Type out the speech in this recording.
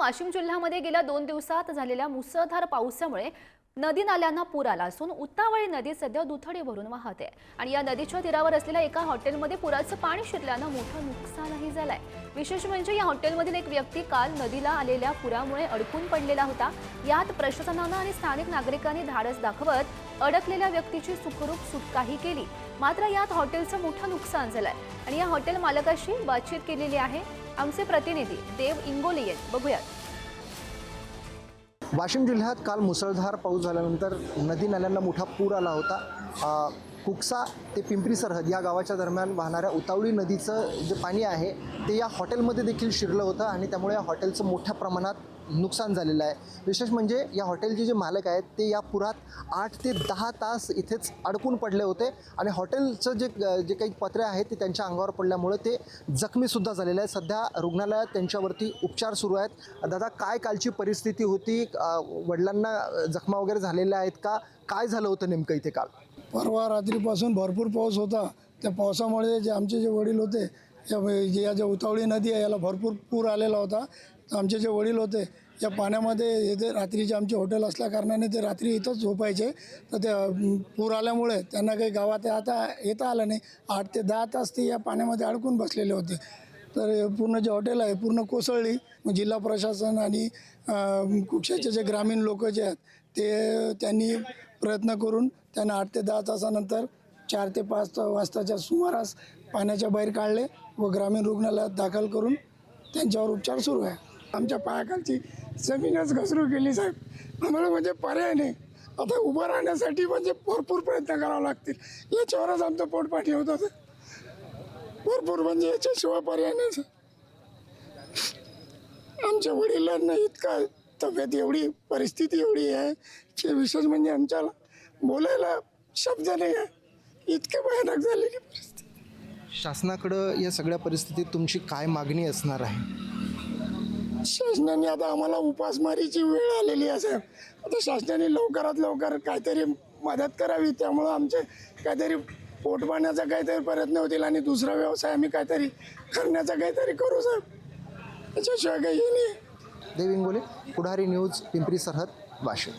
वाशिम जिल्ह्यामध्ये गेल्या दोन दिवसात झालेल्या मुसळधार पावसामुळे नदी नाल्यांना पूर आला असून उतावळी नदी सध्या दुथडी भरून वाहते. आणि या नदीच्या तीरावर असलेल्या एका हॉटेलमध्ये पुराचं पाणी शिरल्यानं मोठं नुकसानही झालंय. विशेष म्हणजे या हॉटेलमधील एक व्यक्ती काल नदीला आलेल्या पुरामुळे अडकून पडलेला होता. यात प्रशासनानं आणि स्थानिक नागरिकांनी धाडस दाखवत अडकलेल्या व्यक्तीची सुखरूप सुटकाही केली. मात्र यात हॉटेलचं मोठं नुकसान झालंय. आणि या हॉटेल मालकाशी बातचीत केलेली आहे. आमचे प्रतिनिधी देव इंगोलियन बघूयात. वाशिम जिल्ह्यात काल मुसळधार पाऊस झाल्यानंतर नदी नाल्यांना मोठा पूर आला होता. कुकसा ते पिंपरी सरहद या गावाच्या दरम्यान वाहणाऱ्या उतावळी नदीचं जे पाणी आहे ते या हॉटेलमध्ये देखील शिरलं होतं आणि त्यामुळे या हॉटेलचं मोठ्या प्रमाणात नुकसान झालेलं आहे. विशेष म्हणजे या हॉटेलचे जे मालक आहेत ते या पुरात आठ ते दहा तास इथेच अडकून पडले होते आणि हॉटेलचं जे जे काही पत्रे आहेत ते त्यांच्या अंगावर पडल्यामुळे ते जखमीसुद्धा झालेलं आहे सध्या रुग्णालयात त्यांच्यावरती उपचार सुरू आहेत. दादा काय कालची परिस्थिती होती? वडिलांना जखमा वगैरे झालेल्या आहेत का? काय झालं होतं नेमकं इथे काल? परवा रात्रीपासून भरपूर पाऊस होता. त्या पावसामुळे जे आमचे जे वडील होते या या ज्या उतावळी नदी आहे याला भरपूर पूर आलेला होता. तर आमचे जे वडील होते या पाण्यामध्ये येते रात्रीचे आमचे हॉटेल असल्याकारणाने ते रात्री इथंच झोपायचे. तर ते पूर आल्यामुळे त्यांना काही गावात आता येता आलं नाही. आठ ते दहा तास ते या पाण्यामध्ये अडकून बसलेले होते. तर हे पूर्ण जे हॉटेल आहे पूर्ण कोसळली. मग जिल्हा प्रशासन आणि कुक्षाचे जे ग्रामीण लोक जे आहेत ते त्यांनी प्रयत्न करून त्यांना आठ ते दहा तासानंतर चार ते पाच वाजताच्या सुमारास पाण्याच्या बाहेर काढले व ग्रामीण रुग्णालयात दाखल करून त्यांच्यावर उपचार सुरू आहे. आमच्या पायाखालची जमीनच घसरू गेली साहेब. आम्हाला म्हणजे पर्याय नाही. आता उभं राहण्यासाठी म्हणजे भरपूर प्रयत्न करावे लागतील. याच्यावरच आमचं पोटपाठी होत होतं. भरपूर म्हणजे याच्याशिवाय पर्याय नाही. आमच्या वडिलांना इतका तब्येत एवढी परिस्थिती एवढी आहे की विशेष म्हणजे आमच्याला बोलायला शब्द नाही आहे. इतके भयानक झालेली परिस्थिती. शासनाकडं या सगळ्या परिस्थितीत तुमची काय मागणी असणार आहे? शासनाने आता आम्हाला उपासमारीची वेळ आलेली आहे साहेब. आता शासनाने लवकरात लवकर काहीतरी मदत करावी त्यामुळं आमचे काहीतरी पोट पाण्याचा काहीतरी प्रयत्न होतील आणि दुसरा व्यवसाय आम्ही काहीतरी करण्याचा काहीतरी करू साहेब. त्याच्याशिवाय काही हे नाही देविंगोले पुढारी न्यूज पिंपरी सरहद वाशिम.